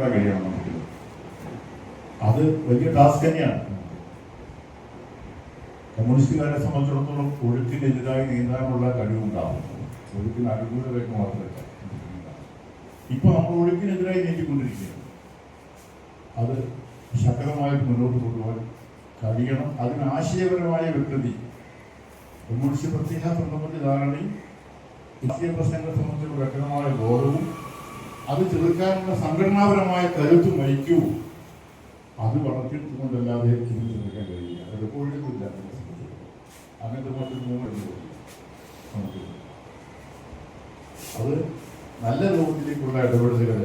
കഴിയണം നമുക്ക് അത് വലിയ ടാസ്ക് തന്നെയാണ്. കമ്മ്യൂണിസ്റ്റുകാരെ സംബന്ധിച്ചിടത്തോളം ഒഴുക്കിനെതിരായി നീന്താനുള്ള കഴിവുണ്ടാവും. ഒഴുക്കിന് അനുകൂലമായിട്ട് മാത്രമല്ല ഇപ്പൊ നമ്മൾ ഒഴുക്കിനെതിരായി നീക്കിക്കൊണ്ടിരിക്കുകയാണ് അത് ശക്തമായിട്ട് മുന്നോട്ട് കൊണ്ടുപോകാൻ കഴിയണം. അതിന് ആശയപരമായ വ്യക്തി കമ്മ്യൂണിസ്റ്റ് പ്രത്യേക സംബന്ധിച്ച ധാരണയും ദേശീയ പ്രശ്നങ്ങളെ സംബന്ധിച്ചുള്ള വ്യക്തമായ ബോധവും അത് ചെറുക്കാനുള്ള സംഘടനാപരമായ കരുത്ത് ഐക്യവും അത് വളർത്തിയെടുത്തുകൊണ്ടല്ലാതെ ഇതിന് ചെറുക്കാൻ കഴിയില്ല. അത് ഇല്ല അങ്ങനത്തെ മറ്റൊരു അത് നല്ല രൂപത്തിലേക്കുള്ള ഇടപെടലുകൾ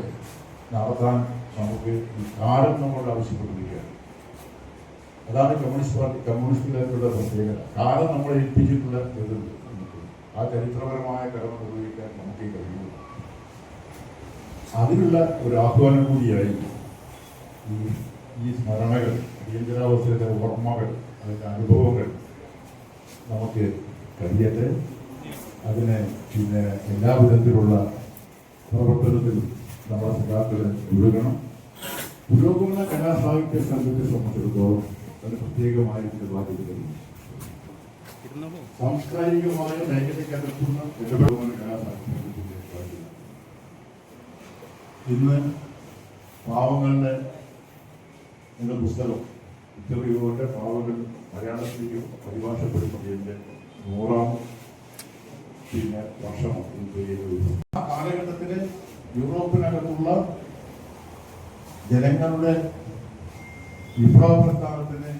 നടത്താൻ നമുക്ക് കാലം നമ്മളോട് ആവശ്യപ്പെട്ടിരിക്കുകയാണ്. അതാണ് കമ്മ്യൂണിസ്റ്റ് പാർട്ടി കമ്മ്യൂണിസ്റ്റുകാർക്കുള്ള പ്രത്യേകത. കാലം നമ്മളെ ഏൽപ്പിച്ചിട്ടുള്ള ആ ചരിത്രപരമായ കടമ നിർവഹിക്കാൻ നമുക്ക് ഈ കഴിയുള്ളൂ അതിനുള്ള ഒരു ആഹ്വാനം കൂടിയായി ഈ ഈ സ്മരണകൾ അടിയന്തരാവസ്ഥയുടെ ഓർമ്മകൾ അതിന്റെ അനുഭവങ്ങൾ നമുക്ക് കഴിയട്ടെ. അതിനെ പിന്നെ എല്ലാ വിധത്തിലുള്ള പ്രവർത്തനത്തിലും നമ്മുടെ സഖാക്കളെ ഒഴുകണം പുരോഗമന കലാസാഹിത്യ സംഘത്തെ സംബന്ധിച്ചിടത്തോളം അത് പ്രത്യേകമായിട്ട് ബാധ്യതകളുണ്ട് സാംസ്കാരികമായ മേഖലയ്ക്കകത്തുന്ന പുരോഗമന കലാസാഹിത്യ. ഇന്ന് പാവങ്ങളുടെ എന്ന പുസ്തകം ഇത്രയുടെ പാവങ്ങൾ മലയാളത്തിലേക്ക് പരിഭാഷപ്പെടുത്തിയതിന്റെ നൂറാം പിന്നെ വർഷമാണ്. ആ കാലഘട്ടത്തിൽ യൂറോപ്പിനകത്തുള്ള ജനങ്ങളുടെ വിപ്ലവ പ്രസ്ഥാനത്തിന്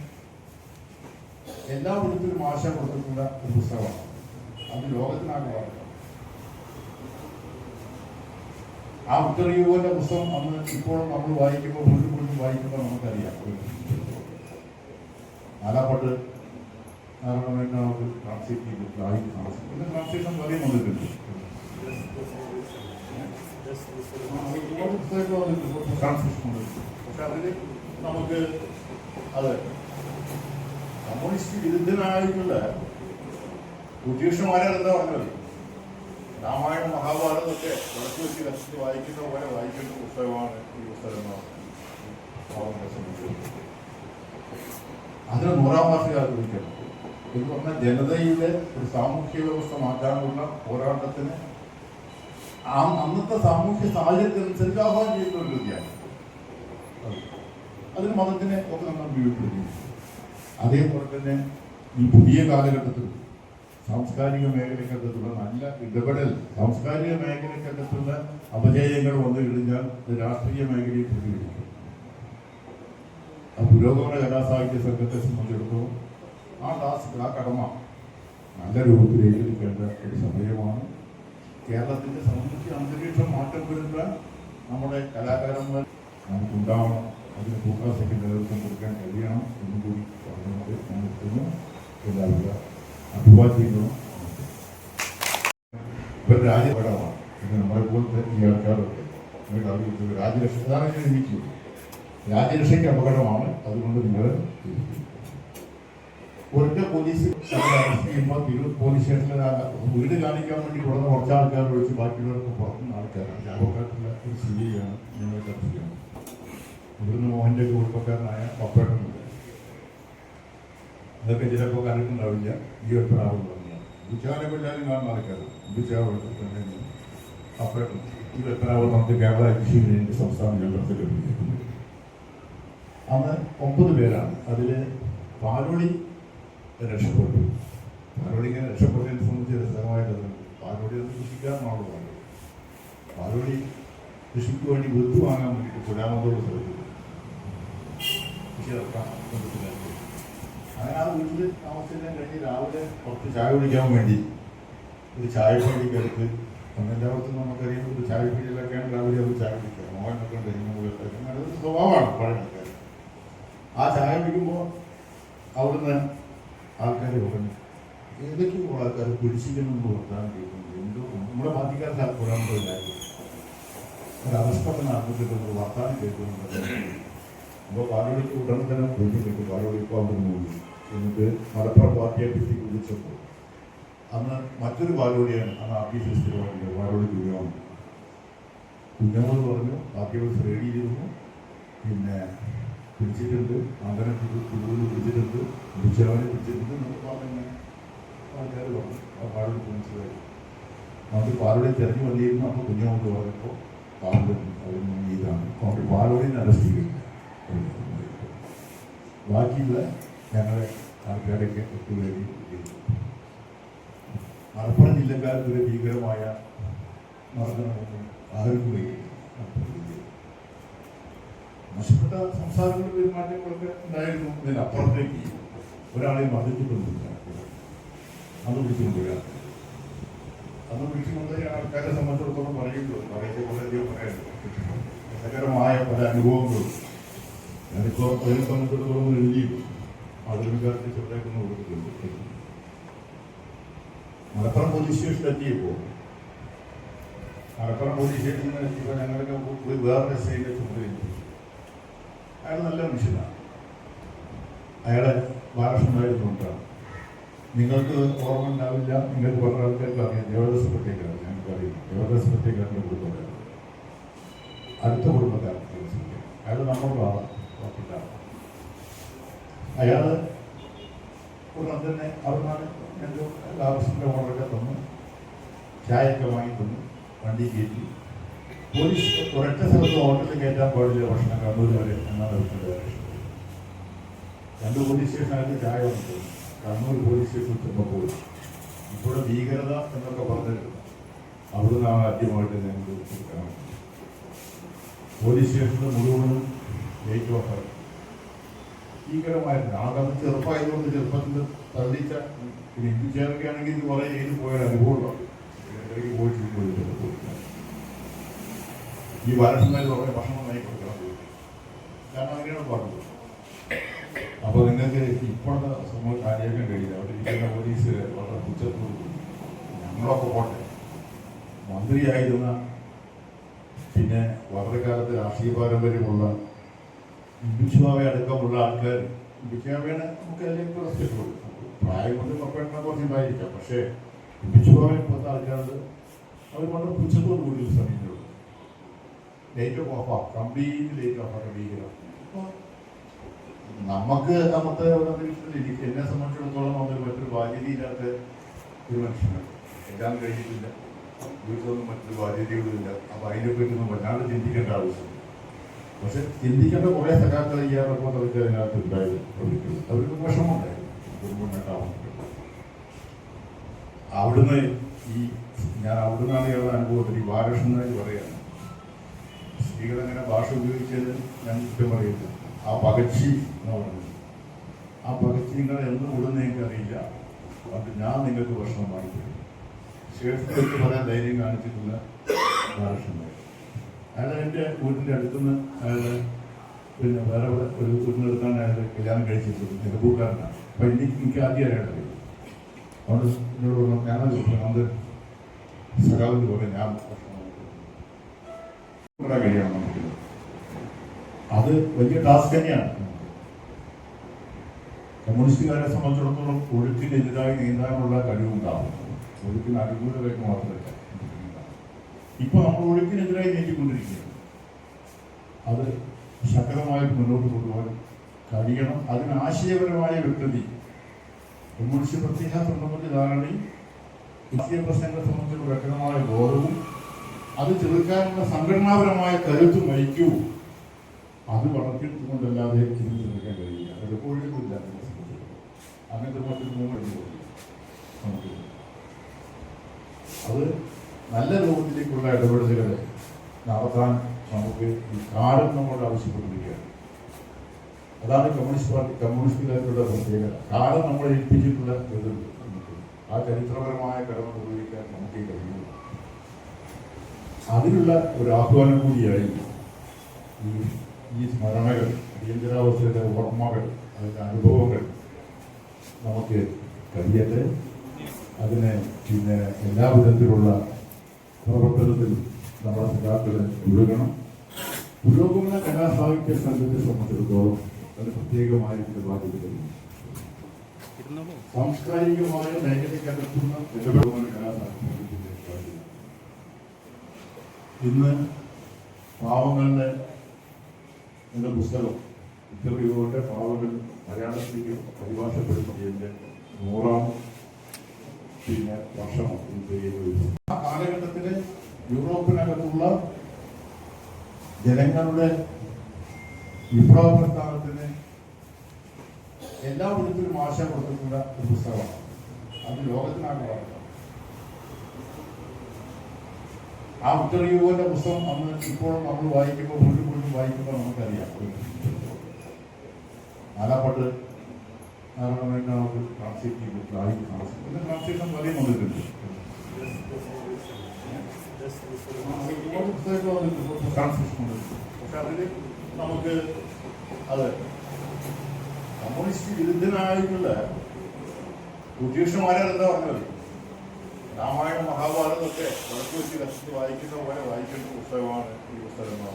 എല്ലാ വിധത്തിലും ആശ കൊടുത്തിട്ടുള്ള ഒരു പുസ്തകമാണ് അത് ലോകത്തിനാകെ വാർത്ത യുവന്റെ പുസ്തകം അന്ന് ഇപ്പോൾ നമ്മൾ വായിക്കുമ്പോൾ വീണ്ടും വീണ്ടും വായിക്കുമ്പോൾ നമുക്കറിയാം. നാലാപ്പാട്ട് നാരായണ നമുക്ക് അതെ. കമ്മ്യൂണിസ്റ്റ് വിരുദ്ധനായിട്ടുള്ള എന്താ പറഞ്ഞത്? രാമായണം മഹാഭാരതമൊക്കെ വിളക്ക് വെച്ച് കത്തിച്ച് വായിക്കുന്ന പോലെ വായിക്കേണ്ട പുസ്തകമാണ് ഈ പുസ്തകം എന്ന് പറയുന്നത്. സംബന്ധിച്ച്. അതിന് നൂറാം വാർഷികം വിളിക്കണം എന്ന് പറഞ്ഞാൽ ജനതയിലെ ഒരു സാമൂഹ്യ വ്യവസ്ഥ മാറ്റാനുള്ള പോരാട്ടത്തിന് ആ അന്നത്തെ സാമൂഹ്യ സാഹചര്യത്തിനനുസരിച്ച് ആഹ്വാനം ചെയ്യുന്ന ഒരു കൃതിയാണ് അത്. അതിന് മതത്തിനെ ഒക്കെ നമ്മൾ ഉപയോഗപ്പെടുത്തി അതേപോലെ തന്നെ ഈ പുതിയ കാലഘട്ടത്തിൽ സാംസ്കാരിക മേഖലക്കകത്തുള്ള നല്ല ഇടപെടൽ സാംസ്കാരിക മേഖലക്കകത്തുള്ള അപജയങ്ങൾ വന്നു കഴിഞ്ഞാൽ രാഷ്ട്രീയ മേഖലയിൽ പ്രതികരിക്കും. പുരോഗമന കലാസാഹിത്യ സംഘത്തെ സംബന്ധിച്ചിടത്തോളം ആ ടാസ്ക് ആ കടമ നല്ല രൂപത്തിൽ ഏറ്റെടുക്കേണ്ട ഒരു സമയമാണ്. കേരളത്തിന്റെ സാമൂഹ്യ അന്തരീക്ഷം മാറ്റം വരുത്താൻ നമ്മുടെ കലാകാരന്മാർ നമുക്കുണ്ടാവണം. അതിന് ഭൂക്കാസയ്ക്ക് നേതൃത്വം കൊടുക്കാൻ കഴിയണം എന്നും കൂടി പറഞ്ഞുകൊണ്ട് ഞാൻ നിർത്തുന്നു. എല്ലാവിധ അഭിവാദ്യങ്ങളും ഇവർ രാജ്യപടമാണ്. ഇത് നമ്മളെ ഈ ആൾക്കാരൊക്കെ രാജ്യരക്ഷ ഉദാഹരണം ഞാൻ എനിക്ക് രാജ്യരക്ഷയ്ക്ക് അപകടമാണ്. അതുകൊണ്ട് നിങ്ങൾ ഒറ്റ പോലീസ് ചെയ്യുമ്പോൾ തിരു പോലീസ് സ്റ്റേഷനിൽ വീട് കാണിക്കാൻ വേണ്ടി കൊടുക്കുന്ന കുറച്ച് ആൾക്കാർ ഒഴിച്ച് ബാക്കിയുള്ളവർക്ക് പുറത്തുനിന്ന് ആൾക്കാരാണ്. ജാപക്കാട്ടുള്ള ഒരു സ്ഥിതിയാണ്. ഞങ്ങൾ ചർച്ച ചെയ്യുന്നത് ഇവിടുന്ന് മോഹന്റെ കുടുംബക്കാരനായ പപ്പേട്ടനുണ്ട് അതൊക്കെ ചിലപ്പോൾ കണ്ടിട്ടുണ്ടാവില്ല. ഈ ഒരു പ്രാവം തന്നെയാണ്. ഉച്ചാനെ കൊല്ലാനും കാണുന്ന ആൾക്കാരാണ് ഉച്ചാവ് പപ്പേട്ടൻ ഈ വെപ്പനാവ് നമുക്ക് കേരള കൃഷിയുടെ സംസ്ഥാന ജനത്തിൽ സെക്രട്ടറി അന്ന് ഒമ്പത് പേരാണ് അതിൽ പാലോളി രക്ഷപ്പെട്ടു. പാലോളി ഇങ്ങനെ രക്ഷപ്പെട്ടതിനെ സംബന്ധിച്ച് രസകരമായിട്ട് പാലോളി ഒന്ന് കൃഷിക്കാരനാണല്ലോ പറഞ്ഞത് പാലോളി കൃഷിക്ക് വേണ്ടി വിത്ത് വാങ്ങാൻ വേണ്ടിയിട്ട് പുരാമത്തോട് ശ്രമിച്ചു കൃഷി ഇറക്കാൻ ശ്രമിച്ചില്ലായിരുന്നു അങ്ങനെ ആ വീട്ടിൽ രാവിലെ കുറച്ച് ചായ കുടിക്കാൻ വേണ്ടി ഒരു ചായ പീടിക്ക് അടുത്ത് അന്ന് എല്ലാവർക്കും നമുക്കറിയാം ഒരു ചായ പീടിയിലൊക്കെയാണ് രാവിലെ അവർ ചായ കുടിക്കുക. മോഹനൊക്കെ ഉണ്ട് ഇങ്ങനെ അങ്ങനെ ഒരു സ്വഭാവമാണ് പഴയ ആ ചായ കുടിക്കുമ്പോൾ അവിടുന്ന് ആൾക്കാർ പറഞ്ഞു ഏതൊക്കെയോ ആൾക്കാർ പിടിച്ചിരിക്കുന്നു വർത്താനം കേൾക്കുന്നു എന്തോ നമ്മുടെ പാർട്ടിക്കാർക്ക് ആ പുരാമുണ്ടായിരുന്നു ഒരു അവസ്ഥ നടന്നിട്ട് വർത്താനം കേൾക്കുന്നുണ്ട്. അപ്പോൾ പാലോടിക്ക് ഉടൻ തന്നെ പോയി കിട്ടി പാലോടി ഇപ്പോൾ അവിടെ പോയി എന്നിട്ട് മലപ്പുറം പറ്റി വിളിച്ചപ്പോൾ അന്ന് മറ്റൊരു പാലോടിയാണ് അന്ന് ആർ പി സി സ്ഥിരമായിട്ട് പാലോടി ദുരിതമാണ് കുഞ്ഞോട് പറഞ്ഞു ബാക്കിയുള്ള റെഡിയിരുന്നു പിന്നെ പിടിച്ചിട്ടുണ്ട്. അങ്ങനെ കുടുതൽ പിടിച്ചിട്ടുണ്ട്. പിടിച്ചവനെ പിടിച്ചിട്ടുണ്ട് എന്നൊക്കെ പറഞ്ഞ ആൾക്കാർ പറഞ്ഞു ആ പാടും മനസ്സിലായി. അത് പാലുടെ തിരഞ്ഞു വന്നിരുന്നു അപ്പോൾ കുഞ്ഞാവ് പറഞ്ഞപ്പോൾ പാലുടെ അതിന് ഇതാണ്. അതുകൊണ്ട് പാലുടെ അറസ്റ്റ് ചെയ്തില്ല ബാക്കിയുള്ള ഞങ്ങളെ ആൾക്കാരൊക്കെ ഒത്തുകയും ചെയ്തു മലപ്പുറം ജില്ലക്കാർക്കൊരു ഭീകരമായ മർദ്ദനമൊന്നും ആർക്കും നഷ്ടപ്പെട്ട സംസാരങ്ങളും പെരുമാറ്റങ്ങളൊക്കെ ഉണ്ടായിരുന്നു. ഇതിനപ്പുറത്തേക്ക് ഒരാളെ മർദ്ദിച്ചിട്ടൊന്നുമില്ല അത് വിളിച്ചുകൊണ്ടുവരാം. അത് വിളിച്ചുകൊണ്ടുപോയി ആൾക്കാരെ സംബന്ധിച്ചിടത്തോളം പറയുള്ളൂ പറയുന്നത് വളരെയധികം പറയാനുണ്ട് രസകരമായ പല അനുഭവങ്ങളും ഞാനിപ്പോൾ അതിനെ സംബന്ധിച്ചിടത്തോളം എഴുതിയും മാതൃകാർക്ക് ചെറുതായിട്ടൊന്ന് മലപ്പുറം പോലീസ് സ്റ്റേഷനിൽ എത്തിയപ്പോൾ മലപ്പുറം പോലീസ് സ്റ്റേഷനിൽ എത്തിയപ്പോൾ ഞങ്ങളൊക്കെ പോയി വേറൊരു സ്റ്റേജിലെ ചുമതലയിൽ അയാൾ നല്ല മനുഷ്യനാണ്. അയാളെ ബാലകൃഷ്ണനായിരുന്നുകൊണ്ടാണ് നിങ്ങൾക്ക് ഓർമ്മ ഉണ്ടാവില്ല നിങ്ങൾക്ക് പറഞ്ഞ ആൾക്കാർക്ക് അറിയാം. ദേവദാസ് പ്രത്യേകമാണ് ഞങ്ങൾക്ക് അറിയാം. ദേവദാസ് പ്രത്യേകാരന്റെ കുടുംബക്കാരാണ് അടുത്ത കുടുംബക്കാരൻ അയാൾ നമ്മളുടെ ആളാണ് ഉറപ്പില്ല അയാൾ ഉടൻ തന്നെ അവിടുന്നാണ് എന്റെ ആവശ്യത്തിന്റെ ഓർഡറൊക്കെ തന്നു. ചായയൊക്കെ വാങ്ങി തന്നു. വണ്ടി കയറ്റി. പോലീസ് ഒരൊറ്റ സ്ഥലത്ത് ഹോട്ടലിൽ കയറ്റാൻ പാടില്ല ഭക്ഷണം. കണ്ണൂർ വരെ എന്നാണ് അവരുടെ രണ്ട് പോലീസ് സ്റ്റേഷനകത്ത് ചായ വന്നു. കണ്ണൂർ പോലീസ് സ്റ്റേഷനിൽ ചെന്നപ്പോൾ ഇവിടെ ഭീകരത എന്നൊക്കെ പറഞ്ഞിട്ട് അവിടുന്നാണ് ആദ്യമായിട്ട് കാണുന്നത് പോലീസ് സ്റ്റേഷനിൽ മുഴുവനും ഓഫർ ഭീകരമായിരുന്നു ആകെ ചെറുപ്പമായതുകൊണ്ട് ചെറുപ്പത്തിൽ തള്ളിച്ച പിന്നെ ഇന്ത്യക്കാരൊക്കെ ആണെങ്കിൽ ഇത് കുറേ ചെയ്ത് പോയ അനുഭവമുണ്ട് ഇടയ്ക്ക് പോയിട്ട് പോയിട്ട് ഈ ബാലകൃഷ്ണന്മാർ കുറേ ഭക്ഷണം നന്നായി കൊടുക്കണം. കാരണം അങ്ങനെയാണ് പറഞ്ഞത്. അപ്പോൾ നിങ്ങൾക്ക് ഇപ്പോഴത്തെ സംഭവം കാര്യമാക്കാൻ കഴിയില്ല. അവിടെ ഇരിക്കുന്ന പോലീസ് വളരെ പുച്ഛത്തോട് ഞങ്ങളൊക്കെ പോട്ടെ. മന്ത്രിയായിരുന്ന പിന്നെ വളരെ കാലത്ത് രാഷ്ട്രീയ പാരമ്പര്യമുള്ള ബിച്ചുമാവെ അടക്കമുള്ള ആൾക്കാർ ബിച്ചുമാവേനെ നമുക്ക് അതിലേക്ക് റെസ്പെക്ട് കൊടുക്കും പ്രായം കൊണ്ട് പപ്പേണ്ണ കുറച്ചുണ്ടായിരിക്കാം പക്ഷേ ബിച്ചുമാവൻ പോലത്തെ ആൾക്കാരുണ്ട്. അവർ വളരെ പുച്ഛത്തോട് കൂടി സമീപമുള്ളൂ light off off complete light off ആക്കി ഭീകരം നമുക്ക് അന്നത്തെ അന്തരീക്ഷത്തിൽ എനിക്ക് എന്നെ സംബന്ധിച്ചിടത്തോളം നമ്മൾ മറ്റൊരു ബാധ്യതയില്ലാത്ത ഒരു മനുഷ്യനാണ്. എല്ലാം കഴിഞ്ഞിട്ടില്ല. വീട്ടിലൊന്നും മറ്റൊരു ബാധ്യതകളുമില്ല അപ്പം അതിനെപ്പറ്റി ഒന്നും വല്ലാണ്ട് ചിന്തിക്കേണ്ട ആവശ്യം പക്ഷെ ചിന്തിക്കേണ്ട കുറെ സഖാക്കൾ ഈ റിപ്പോർട്ടൊക്കെ അതിനകത്ത് ഉണ്ടായിരുന്നു അവർക്ക് അവർക്ക് വിഷമമുണ്ടായിരുന്നു. അവിടുന്ന് ഈ ഞാൻ അവിടുന്നാണ് ഏത് അനുഭവത്തിൽ ഈ ബാലകൃഷ്ണൻ പറയാണ് സ്ത്രീകൾ അങ്ങനെ ഭാഷ ഉപയോഗിച്ചത് ഞാൻ കുറ്റം പറയുന്നു ആ പകച്ചി എന്ന് പറഞ്ഞു ആ പകച്ചി നിങ്ങൾ എന്ന് ഉടനെ എനിക്ക് അറിയില്ല. അത് ഞാൻ നിങ്ങൾക്ക് ഭക്ഷണം വാങ്ങിത്തരും. ശേഷം പറയാൻ ധൈര്യം കാണിച്ചിട്ടുള്ള ബാലകൃഷ്ണനായി അയാൾ എന്റെ വീടിന്റെ അടുത്തുനിന്ന് അയാൾ പിന്നെ വേറെ ഒരു വീടിനടുത്താണ് അയാൾ കല്യാണം കഴിച്ചിട്ടുള്ളത് നിലമ്പൂക്കാരനാണ് അപ്പം എനിക്ക് എനിക്ക് ആദ്യം അയാളെ അതുകൊണ്ട് എന്നോട് പറഞ്ഞു ഞാനത് അത് സഖാവിന് പോലെ ഞാൻ. കഴിയണം അത് വലിയ ടാസ്ക് തന്നെയാണ്. കമ്മ്യൂണിസ്റ്റുകാരെ സംബന്ധിച്ചിടത്തോളം ഒഴുക്കിനെതിരായി നീന്താനുള്ള കഴിവുണ്ടാവും. ഒഴുക്കിന് അനുകൂലമായിട്ട് മാത്രമല്ല. ഇപ്പൊ നമ്മൾ ഒഴുക്കിനെതിരായി നീട്ടിക്കൊണ്ടിരിക്കുകയാണ് അത് ശക്തമായിട്ട് മുന്നോട്ട് കൊണ്ടുപോകാൻ കഴിയണം. അതിന് ആശയപരമായ വ്യക്തതി. കമ്മ്യൂണിസ്റ്റ് പ്രത്യേക സംബന്ധിച്ച ധാരണയും ദേശീയ പ്രശ്നങ്ങളെ സംബന്ധിച്ചുള്ള വ്യക്തമായ ബോധവും അത് ചെറുക്കാനുള്ള സംഘടനാപരമായ കരുത്തും വഹിക്കൂ. അത് വളർത്തിയെടുത്തുകൊണ്ടല്ലാതെ ഇതിന് ചെറുക്കാൻ കഴിയില്ല. അത് എപ്പോഴും. അങ്ങനത്തെ മറ്റൊരു മൂന്ന് നമുക്ക് അത് നല്ല രൂപത്തിലേക്കുള്ള ഇടപെടലുകൾ നടത്താൻ നമുക്ക് ഈ കാലം നമ്മളോട് ആവശ്യപ്പെട്ടിരിക്കുകയാണ്. അതാണ് കമ്മ്യൂണിസ്റ്റ് പാർട്ടി കമ്മ്യൂണിസ്റ്റുകാരുടെ പ്രത്യേകത. കാലം നമ്മളെ ഏൽപ്പിച്ചിട്ടുള്ള ഇത് ആ ചരിത്രപരമായ കടമ നിർവഹിക്കാൻ നമുക്ക് കഴിയുന്നു. അതിനുള്ള ഒരു ആഹ്വാനം കൂടിയായി ഈ ഈ സ്മരണകൾ അടിയന്തരാവസ്ഥയുടെ ഓർമ്മകൾ അതിന്റെ അനുഭവങ്ങൾ നമുക്ക് കഴിയട്ടെ. അതിനെ പിന്നെ എല്ലാ വിധത്തിലുള്ള പ്രവർത്തനത്തിൽ നമ്മുടെ സഖാക്കളെ മുഴുകണം പുരോഗമന കലാസാഹിത്യ സംഘത്തെ സംബന്ധിച്ചിടത്തോളം അത് പ്രത്യേകമായിട്ടുള്ള ബാധ്യതകളുണ്ട് സാംസ്കാരികമായ മേഖലയ്ക്കകത്തുന്ന പുരോഗമന കലാസാഹിത്യത്തിന്റെ ബാധ്യത. ഇന്ന് പാവങ്ങളുടെ എന്ന പുസ്തകം ഇന്റർവ്യൂവിന്റെ പാവങ്ങൾ മലയാളത്തിലേക്ക് പരിഭാഷപ്പെടുത്തിയതിന്റെ നൂറാം പിന്നെ വർഷമാണ് ഇത് ചെയ്യുന്നത്. ആ കാലഘട്ടത്തിൽ യൂറോപ്പിനകത്തുള്ള ജനങ്ങളുടെ വിപ്ലവ പ്രസ്ഥാനത്തിന് എല്ലാ വിധത്തിലും ആശ കൊടുത്തിട്ടുള്ള ഒരു പുസ്തകമാണ്. അത് ലോകത്തിനാണ് വളർത്തുന്നത് ആ ഉത്തരയൂപന്റെ പുസ്തകം അന്ന് ഇപ്പോഴും നമ്മൾ വായിക്കുമ്പോൾ വീണ്ടും വീണ്ടും വായിക്കുമ്പോൾ നമുക്കറിയാം. ആലാപ്പാട്ട് നാരായണ നമുക്ക് ട്രാൻസ്ലേറ്റ് ട്രാൻസ്ലേറ്റ് ട്രാൻസ്ലേഷൻ വലിയ വന്നിട്ടുണ്ട്. ട്രാൻസ്ലേഷൻ വന്നിട്ടുണ്ട് പക്ഷെ നമുക്ക് അതെ. കമ്മ്യൂണിസ്റ്റ് വിരുദ്ധനായിട്ടുള്ള ബ്രിട്ടീഷുമാരെ എന്താ പറഞ്ഞത്. രാമായണ മഹാഭാരതമൊക്കെ വിളക്ക് വെച്ച് വായിക്കുന്ന പോലെ വായിക്കേണ്ട പുസ്തകമാണ് ഈ പുസ്തകം എന്ന്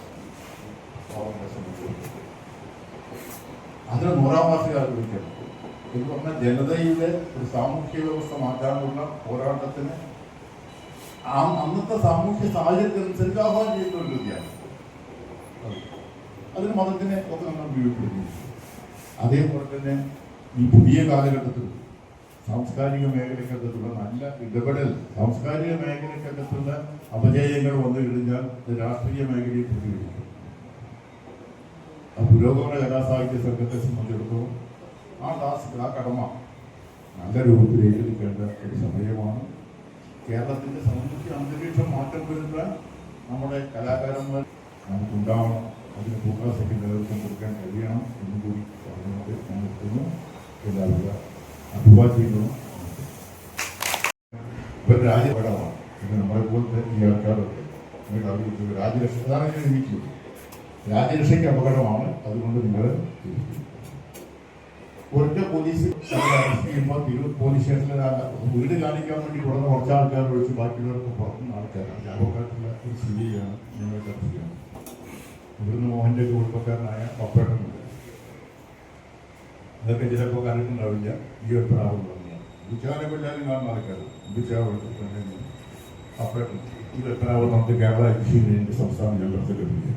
പാവങ്ങളെ സംബന്ധിച്ച്. അതിന് നൂറാം വാർഷികം വിളിക്കുന്നത് എന്ന് പറഞ്ഞാൽ ജനതയുടെ ഒരു സാമൂഹ്യ വ്യവസ്ഥ മാറ്റാനുള്ള പോരാട്ടത്തിന് അന്നത്തെ സാമൂഹ്യ സാഹചര്യത്തിനനുസരിച്ച് ആഹ്വാനം ചെയ്യുന്ന കൃതിയാണ് അതിന് മതത്തിനെ ഒക്കെ നമ്മൾ ഉപയോഗപ്പെടുത്തി അതേപോലെ തന്നെ ഈ പുതിയ കാലഘട്ടത്തിൽ സാംസ്കാരിക മേഖലക്കകത്തുള്ള നല്ല ഇടപെടൽ സാംസ്കാരിക മേഖലക്കകത്തുള്ള അപജയങ്ങൾ വന്നു കഴിഞ്ഞാൽ രാഷ്ട്രീയ മേഖലയെ പ്രതികരിക്കും ആ പുരോഗമന കലാസാഹിത്യ സംഘത്തെ സംബന്ധിച്ചിടത്തോളം ആ ടാസ്ക് ആ കടമ നല്ല രൂപത്തിൽ ഏറ്റെടുക്കേണ്ട ഒരു സമയമാണ്. കേരളത്തിന്റെ സാമൂഹ്യ അന്തരീക്ഷം മാറ്റം വരുത്താൻ നമ്മുടെ കലാകാരന്മാർ നമുക്കുണ്ടാവണം. അതിന് പൂക്കാസയ്ക്ക് നേതൃത്വം കൊടുക്കാൻ കഴിയണം എന്നും കൂടി പറഞ്ഞുകൊണ്ട് നിർത്തുന്നു. എല്ലാവിധ അഭിവാദ്യങ്ങളും ഇപ്പം രാജപടമാണ് ഇത് നമ്മളെ പോലത്തെ ഈ ആൾക്കാരൊക്കെ രാജ്യരക്ഷ അതാണ് എഴുതിയിട്ടുള്ളത് രാജരക്ഷയ്ക്ക് അപകടമാണ്. അതുകൊണ്ട് നിങ്ങൾ ഒറ്റ പോലീസ് ചെയ്യുമ്പോൾ തിരു പോലീസ് സ്റ്റേഷനിൽ വീട് കാണിക്കാൻ വേണ്ടി കൊടുന്ന കുറച്ച് ആൾക്കാർ ഒഴിച്ച് ബാക്കിയുള്ളവർക്ക് പുറത്തുനിന്ന് ആൾക്കാരാണ്. ലാഭക്കാട്ടുള്ള ഒരു സ്ഥിതിയാണ് ഞങ്ങൾ ചർച്ച ചെയ്യുന്നത് ഇവിടുന്ന് മോഹന്റെ കുടുംബക്കാരനായ പപ്പേട്ടനുണ്ട്. അതൊക്കെ ചിലപ്പോൾ കണ്ടിട്ടുണ്ടാവില്ല. ഈ ഒരു പ്രാവം തന്നെയാണ് വിചാരമില്ലാതെ കാണുന്ന ആൾക്കാർ വിചാരം പപ്പേട്ടൻ. ഇത് എത്രാവ് നമുക്ക് കേരള യൂണിയന്റെ സംസ്ഥാന ജനറൽ സെക്രട്ടറി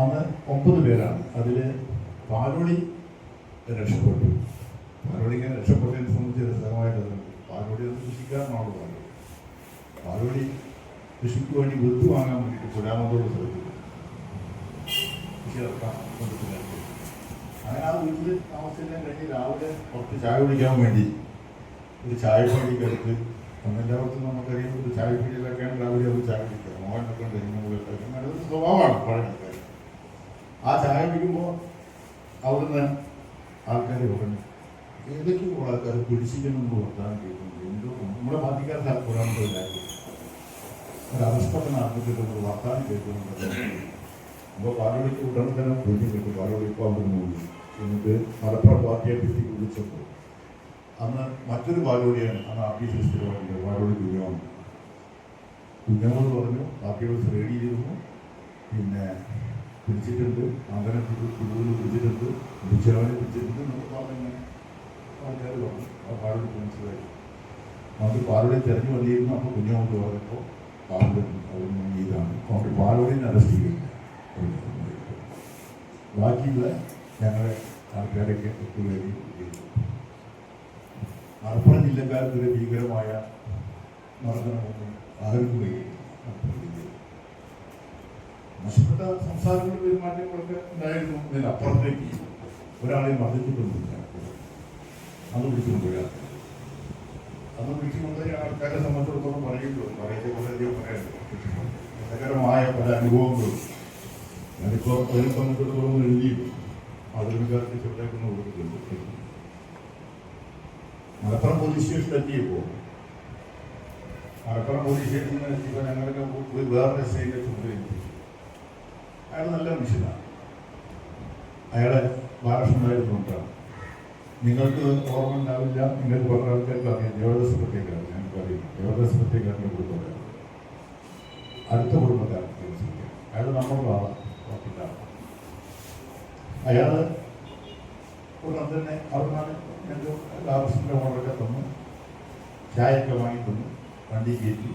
അന്ന് ഒമ്പത് പേരാണ്. അതിൽ പാലോളി രക്ഷപ്പെട്ടു. പാലോടി ഇങ്ങനെ രക്ഷപ്പെട്ടതിനെ സംബന്ധിച്ച് രസകരമായിട്ട് പാലോടി ഒന്ന് കൃഷിക്കാരനാണോ പറഞ്ഞത് പാലോടി കൃഷിക്ക് വേണ്ടി വിത്ത് വാങ്ങാൻ വേണ്ടിയിട്ട് പുരാമത്തോട് ശ്രമിച്ചു. അങ്ങനെ ആ വീട്ടിൽ താമസിക്കാൻ കഴിഞ്ഞ് രാവിലെ കുറച്ച് ചായ കുടിക്കാൻ വേണ്ടി ഒരു ചായപ്പടിക്ക് എടുത്ത് ഒന്നെല്ലാവർക്കും നമുക്കറിയാം ഒരു ചായപ്പടിയിലൊക്കെയാണ് രാവിലെ ഒരു ചായ കുടിക്കുക മോഹനൊക്കെ ഉണ്ട് സ്വഭാവമാണ് പഴയ ആ ചായ കുടിക്കുമ്പോൾ അവിടുന്ന് ആൾക്കാർ പറഞ്ഞു ഏതൊക്കെയോ ആൾക്കാർ പിടിച്ചിരിക്കുന്നു വർത്താനം ചെയ്യുന്നുണ്ട് എന്തോ നമ്മുടെ ബാധിക്കാത്ത പുരാണത്തിലായിരുന്നു ഒരു അവസ്ഥപ്പെട്ട് നടന്നിട്ട് ഒരു വർത്താനം കേൾക്കുന്നുണ്ട് അപ്പോൾ പാലോളിക്ക് ഉടനെ തന്നെ പൊന്നു കിട്ടും പോയി എന്നിട്ട് മലപ്പുറം പാർട്ടിയെപ്പറ്റി വിളിച്ചപ്പോൾ അന്ന് മറ്റൊരു പാലോടിയാണ് അന്ന് ആഫീസ് സ്ഥിരമായിട്ട് പാലോളി കുഞ്ഞോണ് കുഞ്ഞോട് പറഞ്ഞു പാർട്ടി ഓഫീസ് റെഡി ചെയ്തിരുന്നു പിന്നെ പിടിച്ചിട്ടുണ്ട് അങ്ങനെ കുടുതൽ പിടിച്ചിട്ടുണ്ട് പിടിച്ചവനെ പിടിച്ചിട്ടുണ്ട് എന്നൊക്കെ പറഞ്ഞു ആൾക്കാർ പറഞ്ഞു ആ പാലോളി മനസ്സിലായി. അത് പാലോടെ തിരഞ്ഞു വന്നിരുന്നു അപ്പോൾ കുഞ്ഞോട് പറഞ്ഞപ്പോൾ അവർ ഇതാണ് അതുകൊണ്ട് പാലോളിനെ അറസ്റ്റ് ചെയ്യില്ല ബാക്കിയുള്ള ഞങ്ങളെ ആൾക്കാരൊക്കെ ഒത്തുകയും ചെയ്തു. മലപ്പുറം ജില്ലക്കാർക്കൊരു ഭീകരമായ മർദ്ദനമൊന്നും ആർക്കുകയും നഷ്ടപ്പെട്ട സംസ്ഥാനങ്ങളിൽ പെരുമാറ്റങ്ങളൊക്കെ ഉണ്ടായിരുന്നു ഇതിനപ്പുറത്തേക്ക് ഒരാളെ മർദ്ദിച്ചിട്ടൊന്നുമില്ല അത് വിളിച്ചുകൊണ്ടുവരാ അത് വിളിച്ചുകൊണ്ടുപോയ ആൾക്കാരെ സംബന്ധിച്ചിടത്തോളം പറയുള്ളൂ പറയുന്ന പോലെ അധികം പറയാനുള്ളൂ രസകരമായ പല അനുഭവങ്ങളും ഞാനിപ്പോൾ അതിനെ സംബന്ധിച്ചിടത്തോളം എഴുതി മാതൃകാർക്ക് ചെറുതായിട്ടൊന്ന് കൊടുത്തിട്ടുണ്ട് മലപ്പുറം പോലീസ് സ്റ്റേഷനിൽ എത്തിയപ്പോൾ മലപ്പുറം പോലീസ് സ്റ്റേഷനിൽ എത്തിയപ്പോൾ ഞങ്ങളൊക്കെ വേറെ ഐന്റെ ചുമതലയേൽപ്പിച്ചു അയാൾ നല്ല മനുഷ്യനാണ്. അയാളെ ഭാഷണ്ടായിരുന്നുകൊണ്ടാണ് നിങ്ങൾക്ക് ഓർമ്മ ഉണ്ടാവില്ല നിങ്ങൾക്ക് പറഞ്ഞ ആൾക്കാർക്ക് അറിയാം. ദേവദാസ് പ്രത്യേകമാണ് ഞങ്ങൾക്ക് അറിയാം ദേവദാസ് പ്രത്യേകരുടെ കുടുംബക്കാരാണ് അടുത്ത കുടുംബക്കാരൻ ദേവസ്വം അയാൾ നമ്മുടെ ആളാണ് അയാൾ ഉടൻ തന്നെ അവിടുന്നാണ് ഞങ്ങൾക്ക് ആവശ്യത്തിന്റെ ഓർഡറൊക്കെ തന്നു. ചായയൊക്കെ വാങ്ങി തന്നു. വണ്ടി കയറ്റി.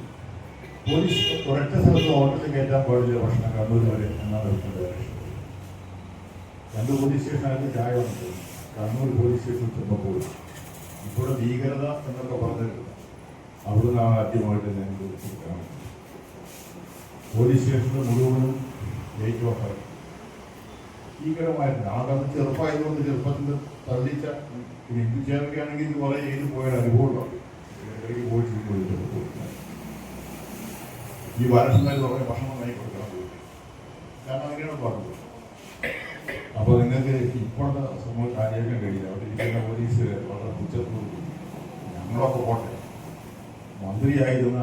പോലീസ് ഒരൊറ്റ സ്ഥലത്ത് ഓട്ടത്തിൽ കയറ്റാൻ പാടില്ല ഭക്ഷണം കണ്ണൂർ വരെ എന്നാണ് എടുക്കേണ്ട ലക്ഷ്യം രണ്ട് പോലീസ് സ്റ്റേഷനകത്ത് ചായ വന്നു കണ്ണൂർ പോലീസ് സ്റ്റേഷനിൽ ചെന്നപ്പോൾ ഇപ്പോൾ ഭീകരത എന്നൊക്കെ പറഞ്ഞിട്ട് അവിടെ ആ ആദ്യമായിട്ട് ഞാൻ വിളിച്ചിട്ടാണ് പോലീസ് സ്റ്റേഷനിൽ മുഴുവനും ലൈറ്റ് ഓഫായി ഭീകരമായിരുന്നു കാരണം ചെറുപ്പമായതുകൊണ്ട് ചെറുപ്പത്തിൽ തള്ളിച്ച ഹിന്ദുചാരൊക്കെയാണെങ്കിൽ ഇത് കുറെ ചെയ്ത് പോയ അനുഭവമുണ്ടാവും. ഇടയ്ക്ക് പോയിട്ട് പോയിട്ട് ഈ വരട്ടുന്നതിൽ പറഞ്ഞ ഭക്ഷണം വാങ്ങി കൊടുക്കണം കാരണം അങ്ങനെയാണ് പറഞ്ഞത്. അപ്പോൾ നിങ്ങൾക്ക് ഇപ്പോഴത്തെ സമൂഹം കാര്യമാക്കാൻ കഴിയില്ല. അവിടെ ഇരിക്കുന്ന പോലീസ് വളരെ പുച്ഛത്തോട് ഞങ്ങളൊക്കെ പോട്ടെ. മന്ത്രിയായിരുന്ന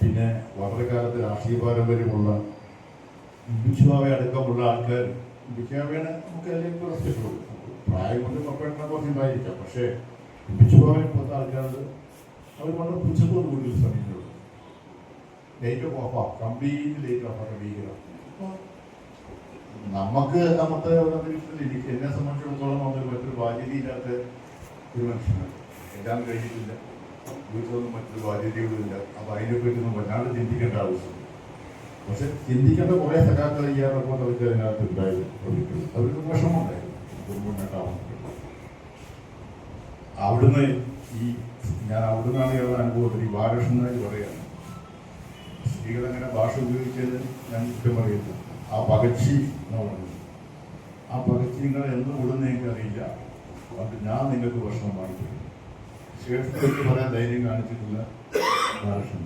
പിന്നെ വളരെ കാലത്ത് രാഷ്ട്രീയ പാരമ്പര്യമുള്ള ബിക്ഷുവാവെ അടക്കമുള്ള ആൾക്കാർ ബിക്ഷാവേനെ നമുക്ക് അതിലേക്ക് റെസ്പെക്ട് പ്രായം കൊണ്ട് പപ്പേട്ടനെ കുറച്ച് ഉണ്ടായിരിക്കാം. പക്ഷേ ബിക്ഷുവാവെ പോലത്തെ ആൾക്കാർ അവർ വളരെ പുച്ഛത്തോട് കൂടി ശ്രമിക്കുള്ളൂ light off off complete light നമുക്ക് ഒരു അന്തരീക്ഷത്തിൽ എന്നെ സംബന്ധിച്ചിടത്തോളം അവർ മറ്റൊരു ബാധ്യതയില്ലാത്ത ഒരു മനുഷ്യനാണ്. എല്ലാം കഴിഞ്ഞിട്ടില്ല. വീട്ടിലൊന്നും മറ്റൊരു ബാധ്യതകളുമില്ല അപ്പൊ അതിനെപ്പറ്റി ഒന്നും വല്ലാണ്ട് ചിന്തിക്കേണ്ട ആവശ്യം പക്ഷെ ചിന്തിക്കേണ്ട കുറെ സഖാക്കൾ റിപ്പോർട്ട് അവർക്ക് അതിനകത്ത് ഉണ്ടായിരുന്നു. അവർക്ക് വിഷമമുണ്ടായിരുന്നു. കുടുംബമായിട്ടാവുന്നു അവിടുന്ന് ഈ ഞാൻ അവിടുന്നാണ് ഉള്ള അനുഭവത്തിൽ ഈ ബാലകൃഷ്ണനായി പറയാണ് സ്ത്രീകൾ അങ്ങനെ ഭാഷ ഉപയോഗിച്ചത് ഞാൻ കുറ്റം പറയുന്നു ആ പകച്ചി എന്ന് പറഞ്ഞു ആ പകച്ചി നിങ്ങൾ എന്ന് എനിക്ക് എനിക്കറിയില്ല അത് ഞാൻ നിങ്ങൾക്ക് ഭക്ഷണം വാങ്ങിത്തരും. ശേഷത്തേക്ക് പറയാൻ ധൈര്യം കാണിച്ചിട്ടില്ല ബാലകൃഷ്ണൻ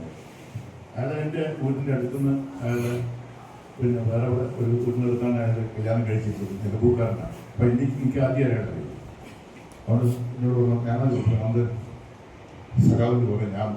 അയാൾ എന്റെ വീട്ടിന്റെ അടുത്തുനിന്ന് അയാൾ പിന്നെ വേറെ ഒരു വീട്ടിനെടുത്താണ് അയാൾ കല്യാണം കഴിച്ചിട്ടുള്ളത് കൂട്ടുകാരനാണ്. അപ്പം എനിക്ക് എനിക്ക് ആദ്യം അയാൾ അറിയാം. അതുകൊണ്ട് എന്നോട് പറഞ്ഞു ഞാനത് ചോദിച്ചു നമ്മുടെ പോലെ ഞാൻ